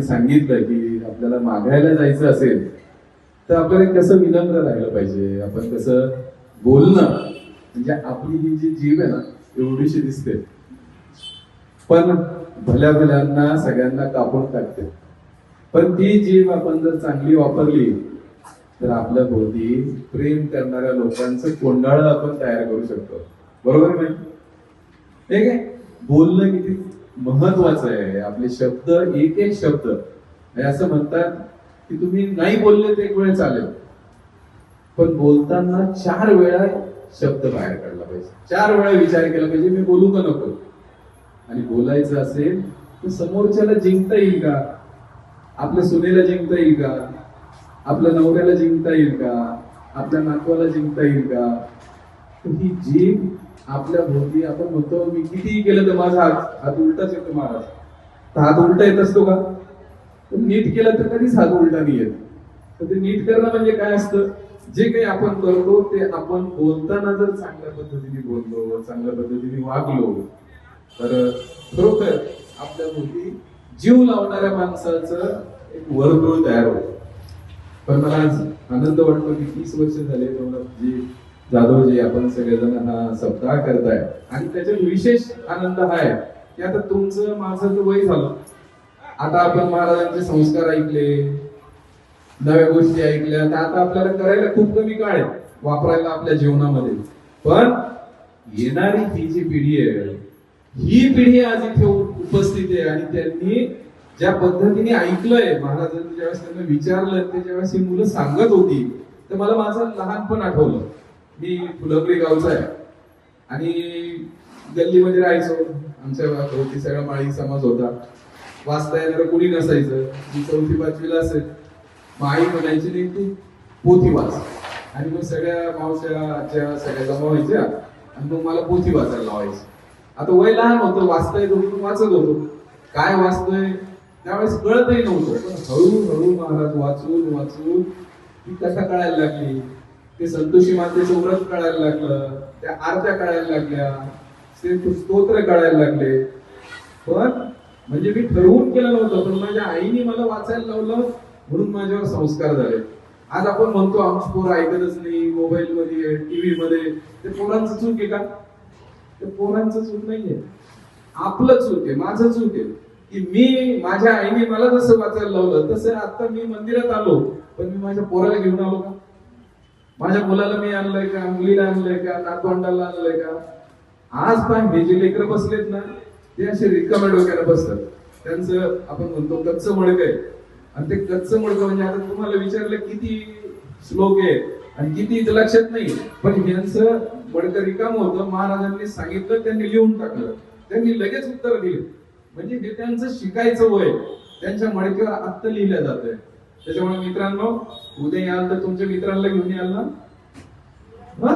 त्यांनी सांगितलं की आपल्याला मागायला जायचं असेल तर आपल्याला कसं विनम्र राहिलं पाहिजे. आपण कसं बोलणं म्हणजे आपली ही जी जीव आहे ना एवढीशी दिसते. पण भल्या भल्यांना सगळ्यांना कापून टाकते. पण ती जीव आपण जर चांगली वापरली तर आपल्या भोवती प्रेम करणाऱ्या लोकांचं कोंडाळ आपण तयार करू शकतो. बरोबर नाही? बोलणं किती महत्वाचं आहे. आपले शब्द एक एक शब्द असं म्हणतात की तुम्ही नाही बोलले तर एक वेळ चालेल. पण बोलताना चार वेळा शब्द बाहेर काढला पाहिजे. चार वेळा विचार केला पाहिजे मी बोलू का नको? आणि बोलायचं असेल तर समोरच्याला जिंकता येईल का? आपल्या सुनेला जिंकता येईल का? आपल्या नवऱ्याला जिंकता येईल का? आपल्या नातवाला जिंकता येईल का? ही जीव आपल्या भोवती आपण म्हणतो मी कितीही केलं तर माझा हात हात उलटाच येतो महाराज तर हात उलटा येत असतो का? नीट केलं तर कधीच हात उलटा नाही येत. तर ते नीट करणं म्हणजे काय असतं? जे काही आपण करतो ते आपण बोलताना जर चांगल्या पद्धतीने बोललो चांगल्या पद्धतीने वागलो तर खरोखर आपल्या भोवती जीव लावणाऱ्या माणसाचं एक वर्तुळ तयार होतं. पण मला आज आनंद वाटतो की तीस वर्ष झाले जी जाधवजी आपण सगळेजण हा सप्ताह करताय. आणि त्याच्यात विशेष आनंद हा आहे की आता तुमचं माझं तर वय झालं. आता आपण महाराजांचे संस्कार ऐकले नव्या गोष्टी ऐकल्या तर आता आपल्याला करायला खूप कमी काळ आहे वापरायला आपल्या जीवनामध्ये. पण येणारी ही जी पिढी आहे ही पिढी आज इथे उपस्थित आहे आणि त्यांनी ज्या पद्धतीने ऐकलंय महाराजांनी ज्यावेळेस त्यांना विचारलं ते ज्यावेळेस ही मुलं सांगत होती तर मला माझं लहानपण आठवलं. मी फुलंब्री गावचा आहे. आणि गल्लीमध्ये राहायचो. आमच्या भोवती सगळा माळी समाज होता. वाचता येणार कोणी नसायचं. मी चौथी पाचवीला असेल. मग आई म्हणायची नाही तू पोथी वाच. आणि मग सगळ्या मावश्या आजच्या सगळ्या जमा व्हायच्या. आणि मग मला पोथी वाचायला लावायची. आता वय लहान होतं. वाचता येत होतं वाचत होतो. काय वाचतोय? त्यावेळेस कळतही नव्हतं. पण हळूहळू महाराज वाचून वाचून ती कथा कळायला लागली. ते संतोषी मातेचं व्रत कळायला लागलं त्या आरत्या कळायला लागल्या ते स्तोत्र कळायला लागले. पण म्हणजे मी ठरवून केलं नव्हतं पण माझ्या आईने मला वाचायला लावलं म्हणून माझ्यावर संस्कार झाले. आज आपण म्हणतो आमची पोरं ऐकतच नाही मोबाईल मध्ये टीव्ही मध्ये ते पोरांचं चूक आहे का? ते पोरांचं चूक नाहीये. आपलं चूक आहे माझं चूक आहे. की मी माझ्या आईने मला जसं वाचायला लावलं तसं आता मी मंदिरात आलो पण मी माझ्या पोराला घेऊन आलो का? माझ्या मुलाला मी आणलंय का? मुलीला आणलंय का? नातवंडाला आणलंय का? आज पण हे जे लेकर बसलेत ना ते असे रिकमेंड वगैरे बसतात. त्यांचं आपण म्हणतो कच्च मडक आहे. आणि ते कच्चं मडकं म्हणजे आता तुम्हाला विचारलं किती श्लोक आहे आणि किती इथं लक्षात नाही. पण यांचं मडकं रिकाम होतं. महाराजांनी सांगितलं त्यांनी लिहून टाकलं. त्यांनी लगेच उत्तर दिले. म्हणजे हे त्यांचं शिकायचं वय त्यांच्या मडक्यावर आत्ता लिहिलं जातंय. त्याच्यामुळे मित्रांनो उद्या याल तर तुमच्या मित्रांना घेऊन याल ना?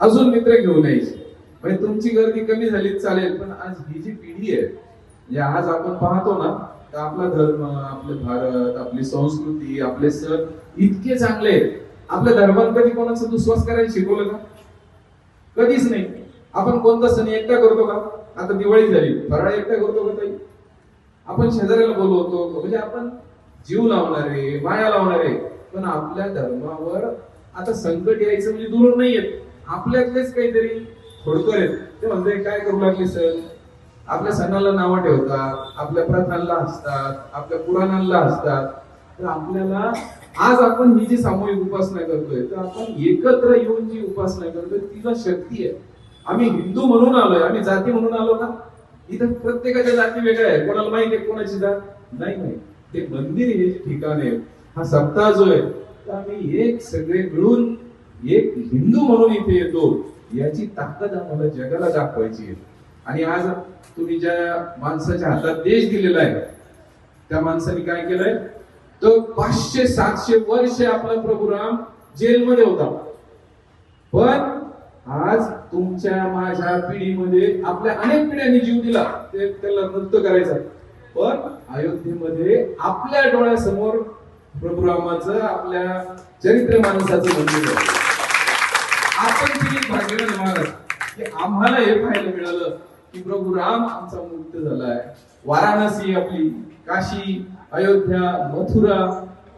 अजून मित्र घेऊन यायचे. म्हणजे तुमची गर्दी कमी झाली चालेल पण आज ही जी पिढी आहे म्हणजे आज आपण पाहतो ना तर आपला धर्म आपले भारत आपली संस्कृती आपले सण इतके चांगले आहेत. आपल्या धर्मात कधी कोणाचं दुस्वास करायला शिकवलं का? कधीच नाही. आपण कोणता सण एकटा करतो का? आता दिवाळी झाली. फराळ एकटा करतो का ताई? आपण शेजाऱ्याला बोलवतो. म्हणजे आपण जीव लावणारे माया लावणारे. पण आपल्या धर्मावर आता संकट यायचं म्हणजे दूर नाही येत आपल्यातलेच काहीतरी खोडकर आहेत. ते म्हणते काय करू लागले सर आपल्या सणाला नावं ठेवतात आपल्या प्रथांना हसतात आपल्या पुराणांना हसतात. तर आपल्याला आज आपण ही जी सामूहिक उपासना करतोय तर आपण एकत्र येऊन जी उपासना करतोय तिला शक्ती आहे. आम्ही हिंदू म्हणून आलोय. आम्ही जाती म्हणून आलो का? इथं प्रत्येकाच्या जाती वेगळ्या आहे कोणाला माहिती आहे कोणाची जात? नाही माहिती. ते मंदिर हे जे ठिकाण आहे. हा सप्ताह जो आहे तर आम्ही एक सगळे मिळून एक हिंदू म्हणून इथे येतो. याची ताकद आम्हाला जगाला दाखवायची आहे. आणि आज तुम्ही ज्या माणसाच्या हातात देश दिलेला आहे त्या माणसाने काय केलंय? तो पाचशे सातशे वर्ष आपला प्रभू राम जेलमध्ये होता. पण आज तुमच्या माझ्या पिढीमध्ये आपल्या अनेक पिढ्यांनी जीव दिला. ते त्याला नृत्य करायचं. पण अयोध्येमध्ये आपल्या डोळ्यासमोर प्रभू रामाचं आपल्या चरित्र माणसाचं मंदिर आपण किती भाग्यवान महाराज की आम्हाला हे पाहायला मिळालं की प्रभू राम आमचा मुक्त झालाय. वाराणसी आपली काशी अयोध्या मथुरा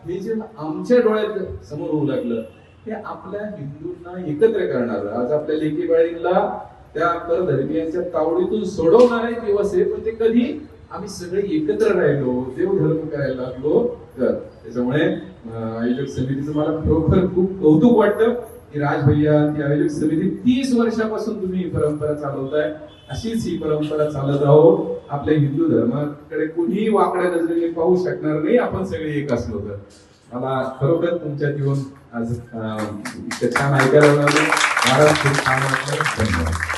हे जे आमच्या डोळ्यात समोर होऊ लागलं हे आपल्या हिंदूंना एकत्र करणार. आज आपल्या लेकी बाळींना त्या परधर्मियांच्या तावडीतून सोडवणारे दिवस आहे पण ते कधी? आम्ही सगळे एकत्र राहिलो देवधर्म करायला लागलो तर त्याच्यामुळे आयोजक समितीचं मला खरोखर खूप कौतुक वाटतं की राज भैया ती आयोजक समिती तीस वर्षापासून तुम्ही ही परंपरा चालवताय. अशीच ही परंपरा चालत राहो. आपल्या हिंदू धर्माकडे कुणीही वाकड्या नजरेने पाहू शकणार नाही. आपण सगळे एक असलो तर. मला खरोखर तुमच्यात येऊन आज इतकं छान ऐकायला मिळालं. मला खूप छान वाटलं. धन्यवाद.